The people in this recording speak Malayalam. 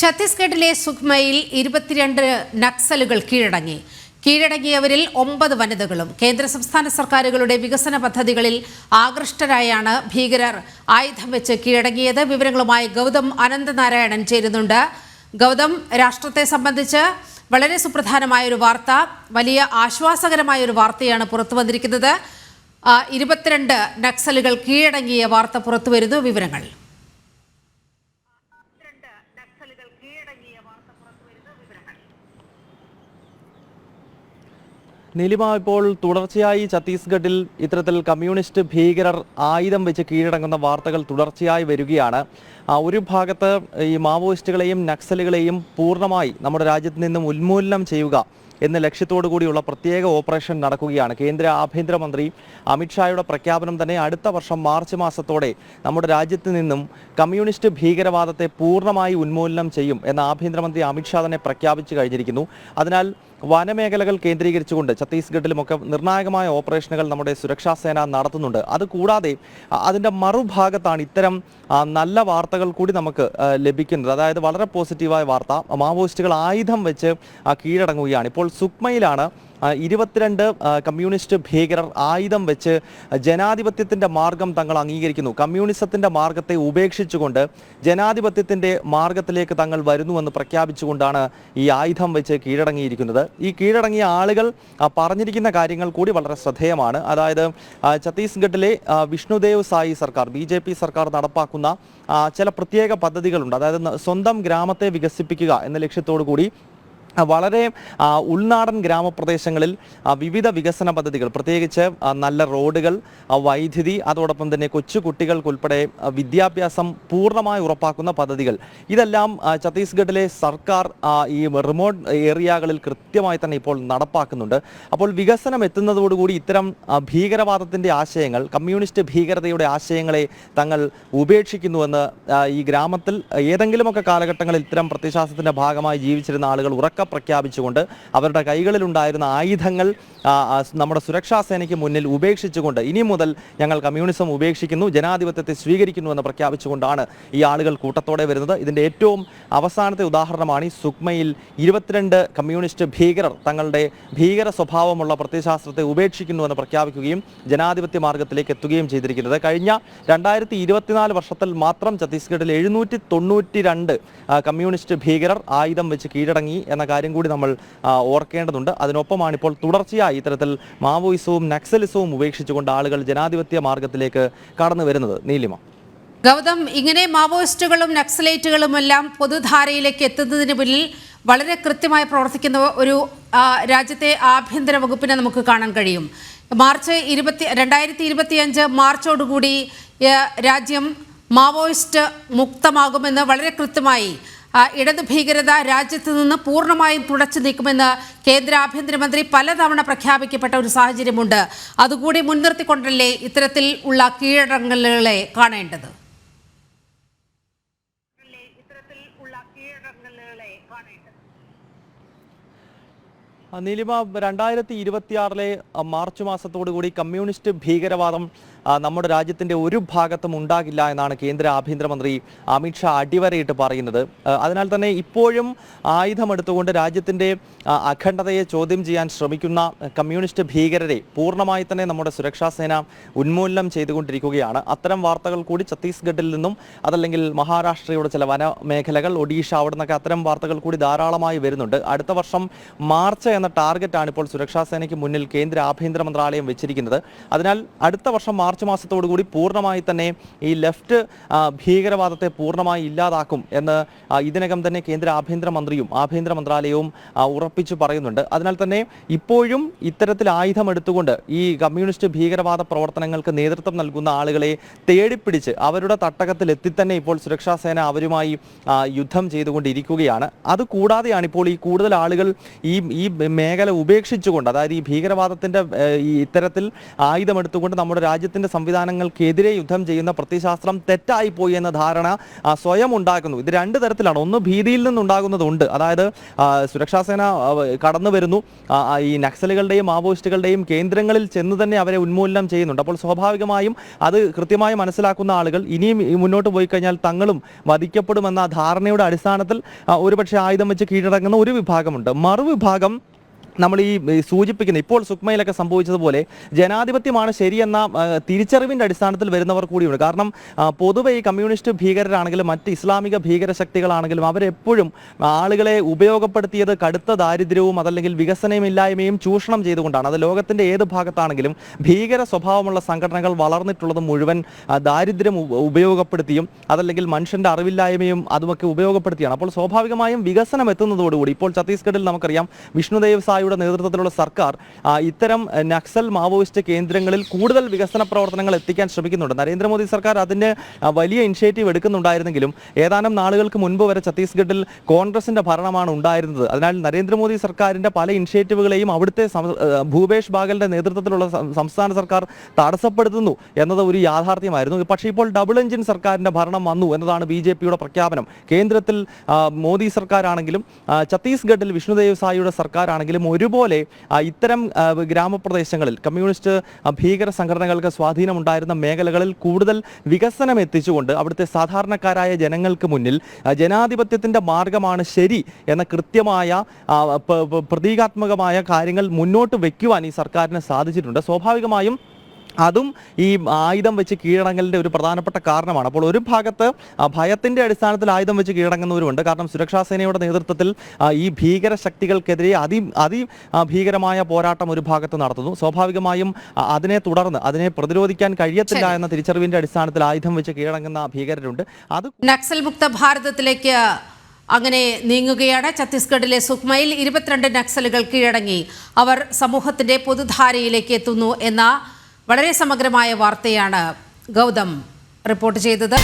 ഛത്തീസ്ഗഡിലെ സുഖ്മയിൽ ഇരുപത്തിരണ്ട് നക്സലുകൾ കീഴടങ്ങി. കീഴടങ്ങിയവരിൽ ഒമ്പത് വനിതകളും. കേന്ദ്ര സംസ്ഥാന സർക്കാരുകളുടെ വികസന പദ്ധതികളിൽ ആകൃഷ്ടരായാണ് ഭീകരർ. ആയുധം വെച്ച് കീഴടങ്ങിയത് വിവരങ്ങളുമായി ഗൗതം അനന്തനാരായണൻ ചേരുന്നുണ്ട്. ഗൗതം രാഷ്ട്രത്തെ സംബന്ധിച്ച് വളരെ സുപ്രധാനമായ ഒരു വാർത്ത വലിയ ആശ്വാസകരമായ ഒരു വാർത്തയാണ് പുറത്തു വന്നിരിക്കുന്നത്. ഇരുപത്തിരണ്ട് നക്സലുകൾ കീഴടങ്ങിയ വാർത്ത പുറത്തു വരുന്നു. വിവരങ്ങൾ. നീലിമ ഇപ്പോൾ തുടർച്ചയായി ഛത്തീസ്ഗഡിൽ ഇത്തരത്തിൽ കമ്മ്യൂണിസ്റ്റ് ഭീകരർ ആയുധം വെച്ച് കീഴടങ്ങുന്ന വാർത്തകൾ തുടർച്ചയായി വരികയാണ്. ഒരു ഭാഗത്ത് ഈ മാവോയിസ്റ്റുകളെയും നക്സലുകളെയും പൂർണമായി നമ്മുടെ രാജ്യത്ത് നിന്നും ഉന്മൂലനം ചെയ്യുക എന്ന ലക്ഷ്യത്തോടു കൂടിയുള്ള പ്രത്യേക ഓപ്പറേഷൻ നടക്കുകയാണ്. കേന്ദ്ര ആഭ്യന്തരമന്ത്രി അമിത്ഷായുടെ പ്രഖ്യാപനം തന്നെ അടുത്ത വർഷം മാർച്ച് മാസത്തോടെ നമ്മുടെ രാജ്യത്ത് നിന്നും കമ്മ്യൂണിസ്റ്റ് ഭീകരവാദത്തെ പൂർണമായി ഉന്മൂലനം ചെയ്യും എന്ന ആഭ്യന്തരമന്ത്രി അമിത്ഷാ തന്നെ പ്രഖ്യാപിച്ചു കഴിഞ്ഞിരിക്കുന്നു. അതിനാൽ വനമേഖലകൾ കേന്ദ്രീകരിച്ചുകൊണ്ട് ഛത്തീസ്ഗഡിലുമൊക്കെ നിർണായകമായ ഓപ്പറേഷനുകൾ നമ്മുടെ സുരക്ഷാ സേന നടത്തുന്നുണ്ട്. അതുകൂടാതെ കൂടാതെ അതിന്റെ മറുഭാഗത്താണ് ഇത്തരം നല്ല വാർത്തകൾ കൂടി നമുക്ക് ലഭിക്കുന്നത്. അതായത് വളരെ പോസിറ്റീവായ വാർത്ത. മാവോയിസ്റ്റുകൾ ആയുധം വെച്ച് കീഴടങ്ങുകയാണ്. ഇപ്പോൾ സുക്മയിലാണ് ഇരുപത്തിരണ്ട് കമ്മ്യൂണിസ്റ്റ് ഭീകരർ ആയുധം വെച്ച് ജനാധിപത്യത്തിന്റെ മാർഗം തങ്ങൾ അംഗീകരിക്കുന്നു. കമ്മ്യൂണിസത്തിന്റെ മാർഗത്തെ ഉപേക്ഷിച്ചുകൊണ്ട് ജനാധിപത്യത്തിന്റെ മാർഗത്തിലേക്ക് തങ്ങൾ വരുന്നുവെന്ന് പ്രഖ്യാപിച്ചുകൊണ്ടാണ് ഈ ആയുധം വെച്ച് കീഴടങ്ങിയിരിക്കുന്നത്. ഈ കീഴടങ്ങിയ ആളുകൾ പറഞ്ഞിരിക്കുന്ന കാര്യങ്ങൾ കൂടി വളരെ ശ്രദ്ധേയമാണ്. അതായത് ഛത്തീസ്ഗഡിലെ വിഷ്ണുദേവ് സായി സർക്കാർ ബി സർക്കാർ നടപ്പാക്കുന്ന ചില പ്രത്യേക പദ്ധതികളുണ്ട്. അതായത് സ്വന്തം ഗ്രാമത്തെ വികസിപ്പിക്കുക എന്ന ലക്ഷ്യത്തോടു കൂടി വളരെ ഉൾനാടൻ ഗ്രാമപ്രദേശങ്ങളിൽ വിവിധ വികസന പദ്ധതികൾ പ്രത്യേകിച്ച് നല്ല റോഡുകൾ വൈദ്യുതി അതോടൊപ്പം തന്നെ കൊച്ചു കുട്ടികൾക്കുൾപ്പെടെ വിദ്യാഭ്യാസം പൂർണമായി ഉറപ്പാക്കുന്ന പദ്ധതികൾ. ഇതെല്ലാം ഛത്തീസ്ഗഡിലെ സർക്കാർ ഈ റിമോട്ട് ഏരിയകളിൽ കൃത്യമായി തന്നെ ഇപ്പോൾ നടപ്പാക്കുന്നുണ്ട്. അപ്പോൾ വികസനം എത്തുന്നതോടുകൂടി ഇത്തരം ഭീകരവാദത്തിന്റെ ആശയങ്ങൾ കമ്മ്യൂണിസ്റ്റ് ഭീകരതയുടെ ആശയങ്ങളെ തങ്ങൾ ഉപേക്ഷിക്കുന്നുവെന്ന് ഈ ഗ്രാമത്തിൽ ഏതെങ്കിലുമൊക്കെ കാലഘട്ടങ്ങളിൽ ഇത്തരം പ്രത്യശാസ്ത്രത്തിന്റെ ഭാഗമായി ജീവിച്ചിരുന്ന ആളുകൾ ഉറക്ക പ്രഖ്യാപിച്ചുകൊണ്ട് അവരുടെ കൈകളിലുണ്ടായിരുന്ന ആയുധങ്ങൾ നമ്മുടെ സുരക്ഷാ സേനയ്ക്ക് മുന്നിൽ ഉപേക്ഷിച്ചുകൊണ്ട് ഇനി മുതൽ ഞങ്ങൾ കമ്മ്യൂണിസം ഉപേക്ഷിക്കുന്നു ജനാധിപത്യത്തെ സ്വീകരിക്കുന്നുവെന്ന് പ്രഖ്യാപിച്ചുകൊണ്ടാണ് ഈ ആളുകൾ കൂട്ടത്തോടെ വരുന്നത്. ഇതിന്റെ ഏറ്റവും അവസാനത്തെ ഉദാഹരണമാണ് ഈ സുക്മയിൽ ഇരുപത്തിരണ്ട് കമ്മ്യൂണിസ്റ്റ് ഭീകരർ തങ്ങളുടെ ഭീകര സ്വഭാവമുള്ള പ്രത്യശാസ്ത്രത്തെ ഉപേക്ഷിക്കുന്നുവെന്ന് പ്രഖ്യാപിക്കുകയും ജനാധിപത്യ മാർഗത്തിലേക്ക് എത്തുകയും ചെയ്തിരിക്കുന്നത്. കഴിഞ്ഞ രണ്ടായിരത്തി ഇരുപത്തിനാല് വർഷത്തിൽ മാത്രം ഛത്തീസ്ഗഡിൽ എഴുന്നൂറ്റി തൊണ്ണൂറ്റി രണ്ട് കമ്മ്യൂണിസ്റ്റ് ഭീകരർ ആയുധം വെച്ച് കീഴടങ്ങി എന്ന കാര്യം കൂടി നമ്മൾ ഓർക്കേണ്ടതുണ്ട്. അതിനൊപ്പമാണ് ഇപ്പോൾ തുടർച്ചയായി ഇത്തരത്തിൽ മാവോയിസവും നക്സലിസവും ഉപേക്ഷിച്ചുകൊണ്ട് ആളുകൾ ജനാധിപത്യ മാർഗത്തിലേക്ക് കടന്നു വരുന്നത്. നീലിമ. ഗൗതം ഇങ്ങനെ മാവോയിസ്റ്റുകളും നക്സലേറ്റുകളും എല്ലാം പൊതുധാരയിലേക്ക് എത്തുന്നതിന് പിന്നിൽ വളരെ കൃത്യമായി പ്രവർത്തിക്കുന്ന ഒരു രാജ്യത്തെ ആഭ്യന്തര വകുപ്പിനെ നമുക്ക് കാണാൻ കഴിയും. മാർച്ച് ഇരുപത്തി രണ്ടായിരത്തി ഇരുപത്തിയഞ്ച് മാർച്ചോടുകൂടി രാജ്യം മാവോയിസ്റ്റ് മുക്തമാകുമെന്ന് വളരെ കൃത്യമായി ഇടതു ഭീകരത രാജ്യത്ത് നിന്ന് പൂർണമായും തുടച്ചു നീക്കുമെന്ന് കേന്ദ്ര ആഭ്യന്തരമന്ത്രി പലതവണ പ്രഖ്യാപിക്കപ്പെട്ട ഒരു സാഹചര്യമുണ്ട്. അതുകൂടി മുൻനിർത്തിക്കൊണ്ടല്ലേ ഇത്തരത്തിൽ ഉള്ള കീഴടങ്ങലുകളെ കാണേണ്ടത്? ആ, നീലിമ രണ്ടായിരത്തി ഇരുപത്തിയാറിലെ മാർച്ച് മാസത്തോടു കൂടി കമ്മ്യൂണിസ്റ്റ് ഭീകരവാദം നമ്മുടെ രാജ്യത്തിന്റെ ഒരു ഭാഗത്തും ഉണ്ടാകില്ല എന്നാണ് കേന്ദ്ര ആഭ്യന്തരമന്ത്രി അമിത്ഷാ അടിവരയിട്ട് പറയുന്നത്. അതിനാൽ തന്നെ ഇപ്പോഴും ആയുധമെടുത്തുകൊണ്ട് രാജ്യത്തിന്റെ അഖണ്ഡതയെ ചോദ്യം ചെയ്യാൻ ശ്രമിക്കുന്ന കമ്മ്യൂണിസ്റ്റ് ഭീകരരെ പൂർണമായി തന്നെ നമ്മുടെ സുരക്ഷാ സേന ഉന്മൂലനം ചെയ്തുകൊണ്ടിരിക്കുകയാണ്. അത്തരം വാർത്തകൾ കൂടി ഛത്തീസ്ഗഡിൽ നിന്നും അതല്ലെങ്കിൽ മഹാരാഷ്ട്രയുടെ ചില വനമേഖലകൾ ഒഡീഷ അവിടെ അത്തരം വാർത്തകൾ കൂടി ധാരാളമായി വരുന്നുണ്ട്. അടുത്ത വർഷം മാർച്ച് എന്ന ടാർഗറ്റാണ് ഇപ്പോൾ സുരക്ഷാ സേനയ്ക്ക് മുന്നിൽ കേന്ദ്ര ആഭ്യന്തര മന്ത്രാലയം വെച്ചിരിക്കുന്നത്. അതിനാൽ അടുത്ത വർഷം മാർച്ച് മാസത്തോടുകൂടി പൂർണമായി തന്നെ ഈ ലെഫ്റ്റ് ഭീകരവാദത്തെ പൂർണമായി ഇല്ലാതാക്കും എന്ന് ഇതിനകം തന്നെ കേന്ദ്ര ആഭ്യന്തര മന്ത്രിയും ആഭ്യന്തര മന്ത്രാലയവും ഉറപ്പിച്ച് പറയുന്നുണ്ട്. അതിനാൽ തന്നെ ഇപ്പോഴും ഇത്തരത്തിൽ ആയുധം എടുത്തുകൊണ്ട് ഈ കമ്മ്യൂണിസ്റ്റ് ഭീകരവാദ പ്രവർത്തനങ്ങൾക്ക് നേതൃത്വം നൽകുന്ന ആളുകളെ തേടിപ്പിടിച്ച് അവരുടെ തട്ടകത്തിൽ എത്തി തന്നെ ഇപ്പോൾ സുരക്ഷാ സേന അവരുമായി യുദ്ധം ചെയ്തുകൊണ്ടിരിക്കുകയാണ്. അതുകൂടാതെയാണ് ഇപ്പോൾ ഈ കൂടുതൽ ആളുകൾ ഈ ഈ മേഖല ഉപേക്ഷിച്ചുകൊണ്ട് അതായത് ഈ ഭീകരവാദത്തിന്റെ ഈ ഇത്തരത്തിൽ ആയുധമെടുത്തുകൊണ്ട് നമ്മുടെ രാജ്യത്തിന്റെ സംവിധാനങ്ങൾക്കെതിരെ യുദ്ധം ചെയ്യുന്ന പ്രത്യശാസ്ത്രം തെറ്റായി പോയി എന്ന ധാരണ സ്വയം ഉണ്ടാക്കുന്നു. ഇത് രണ്ട് തരത്തിലാണ്. ഒന്ന് ഭീതിയിൽ നിന്നുണ്ടാകുന്നതുണ്ട്. അതായത് സുരക്ഷാസേന കടന്നു വരുന്നു. ഈ നക്സലുകളുടെയും മാവോയിസ്റ്റുകളുടെയും കേന്ദ്രങ്ങളിൽ ചെന്ന് തന്നെ അവരെ ഉന്മൂലനം ചെയ്യുന്നുണ്ട്. അപ്പോൾ സ്വാഭാവികമായും അത് കൃത്യമായി മനസ്സിലാക്കുന്ന ആളുകൾ ഇനിയും മുന്നോട്ട് പോയി കഴിഞ്ഞാൽ തങ്ങളും വധിക്കപ്പെടുമെന്ന ധാരണയുടെ അടിസ്ഥാനത്തിൽ ഒരുപക്ഷെ ആയുധം വെച്ച് കീഴടങ്ങുന്ന ഒരു വിഭാഗമുണ്ട്. മറുവിഭാഗം നമ്മൾ ഈ സൂചിപ്പിക്കുന്ന ഇപ്പോൾ സുക്മയിലൊക്കെ സംഭവിച്ചതുപോലെ ജനാധിപത്യമാണ് ശരിയെന്ന തിരിച്ചറിവിന്റെ അടിസ്ഥാനത്തിൽ വരുന്നവർ കൂടിയുണ്ട്. കാരണം പൊതുവെ ഈ കമ്മ്യൂണിസ്റ്റ് ഭീകരരാണെങ്കിലും മറ്റ് ഇസ്ലാമിക ഭീകര ശക്തികളാണെങ്കിലും അവരെപ്പോഴും ആളുകളെ ഉപയോഗപ്പെടുത്തിയത് കടുത്ത ദാരിദ്ര്യവും അതല്ലെങ്കിൽ വികസനമില്ലായ്മയും ചൂഷണം ചെയ്തുകൊണ്ടാണ്. അത് ലോകത്തിന്റെ ഏത് ഭാഗത്താണെങ്കിലും ഭീകര സ്വഭാവമുള്ള സംഘടനകൾ വളർന്നിട്ടുള്ളത് മുഴുവൻ ദാരിദ്ര്യം ഉപ- ഉപയോഗപ്പെടുത്തിയും അതല്ലെങ്കിൽ മനുഷ്യന്റെ അറിവില്ലായ്മയും അതുമൊക്കെ ഉപയോഗപ്പെടുത്തിയാണ്. അപ്പോൾ സ്വാഭാവികമായും വികസനം എത്തുന്നതോടുകൂടി ഇപ്പോൾ ഛത്തീസ്ഗഡിൽ നമുക്കറിയാം വിഷ്ണുദേവ് സായിയുടെ നേതൃത്വത്തിലുള്ള സർക്കാർ ഇത്തരം നക്സൽ മാവോയിസ്റ്റ് കേന്ദ്രങ്ങളിൽ കൂടുതൽ വികസന പ്രവർത്തനങ്ങൾ എത്തിക്കാൻ ശ്രമിക്കുന്നുണ്ട്. നരേന്ദ്രമോദി സർക്കാർ അതിന് വലിയ ഇനിഷ്യേറ്റീവ് എടുക്കുന്നുണ്ടായിരുന്നെങ്കിലും ഏതാനും നാളുകൾക്ക് മുൻപ് വരെ ഛത്തീസ്ഗഡിൽ കോൺഗ്രസിന്റെ ഭരണമാണ് ഉണ്ടായിരുന്നത്. അതിനാൽ നരേന്ദ്രമോദി സർക്കാരിന്റെ പല ഇനിഷ്യേറ്റീവുകളെയും അവിടുത്തെ ഭൂപേഷ് ബാഗലിന്റെ നേതൃത്വത്തിലുള്ള സംസ്ഥാന സർക്കാർ തടസ്സപ്പെടുത്തുന്നു എന്നത് ഒരു യാഥാർത്ഥ്യമായിരുന്നു. പക്ഷേ ഇപ്പോൾ ഡബിൾ എഞ്ചിൻ സർക്കാരിന്റെ ഭരണം വന്നു എന്നതാണ് ബി ജെ പിയുടെ പ്രഖ്യാപനം. കേന്ദ്രത്തിൽ മോദി സർക്കാരാണെങ്കിലും ഛത്തീസ്ഗഡിൽ വിഷ്ണുദേവ് സായിയുടെ സർക്കാരാണെങ്കിലും ഒരുപോലെ ഇത്തരം ഗ്രാമപ്രദേശങ്ങളിൽ കമ്മ്യൂണിസ്റ്റ് ഭീകര സംഘടനകൾക്ക് സ്വാധീനമുണ്ടായിരുന്ന മേഖലകളിൽ കൂടുതൽ വികസനം എത്തിച്ചുകൊണ്ട് അവിടുത്തെ സാധാരണക്കാരായ ജനങ്ങൾക്ക് മുന്നിൽ ജനാധിപത്യത്തിന്റെ മാർഗമാണ് ശരി എന്ന കൃത്യമായ പ്രതീകാത്മകമായ കാര്യങ്ങൾ മുന്നോട്ട് വയ്ക്കുവാൻ ഈ സർക്കാരിന് സാധിച്ചിട്ടുണ്ട്. സ്വാഭാവികമായും അതും ഈ ആയുധം വെച്ച് കീഴടങ്ങലിന്റെ ഒരു പ്രധാനപ്പെട്ട കാരണമാണ്. അപ്പോൾ ഒരു ഭാഗത്ത് ഭയത്തിന്റെ അടിസ്ഥാനത്തിൽ ആയുധം വെച്ച് കീഴടങ്ങുന്നവരുണ്ട്. കാരണം സുരക്ഷാ സേനയുടെ നേതൃത്വത്തിൽ ഈ ഭീകര ശക്തികൾക്കെതിരെ അതി അതി ഭീകരമായ പോരാട്ടം ഒരു ഭാഗത്ത് നടത്തുന്നു. സ്വാഭാവികമായും അതിനെ തുടർന്ന് അതിനെ പ്രതിരോധിക്കാൻ കഴിയത്തില്ല എന്ന തിരിച്ചറിവിന്റെ അടിസ്ഥാനത്തിൽ ആയുധം വെച്ച് കീഴടങ്ങുന്ന ഭീകരരുണ്ട്. അത് നക്സൽ മുക്ത ഭാരതത്തിലേക്ക് അങ്ങനെ നീങ്ങുകയാണ്. ഛത്തീസ്ഗഡിലെ സുക്മയിൽ ഇരുപത്തിരണ്ട് നക്സലുകൾ കീഴടങ്ങി. അവർ സമൂഹത്തിന്റെ പൊതുധാരയിലേക്ക് എത്തുന്നു എന്ന വളരെ സമഗ്രമായ വാർത്തയാണ് ഗൗതം റിപ്പോർട്ട് ചെയ്തത്.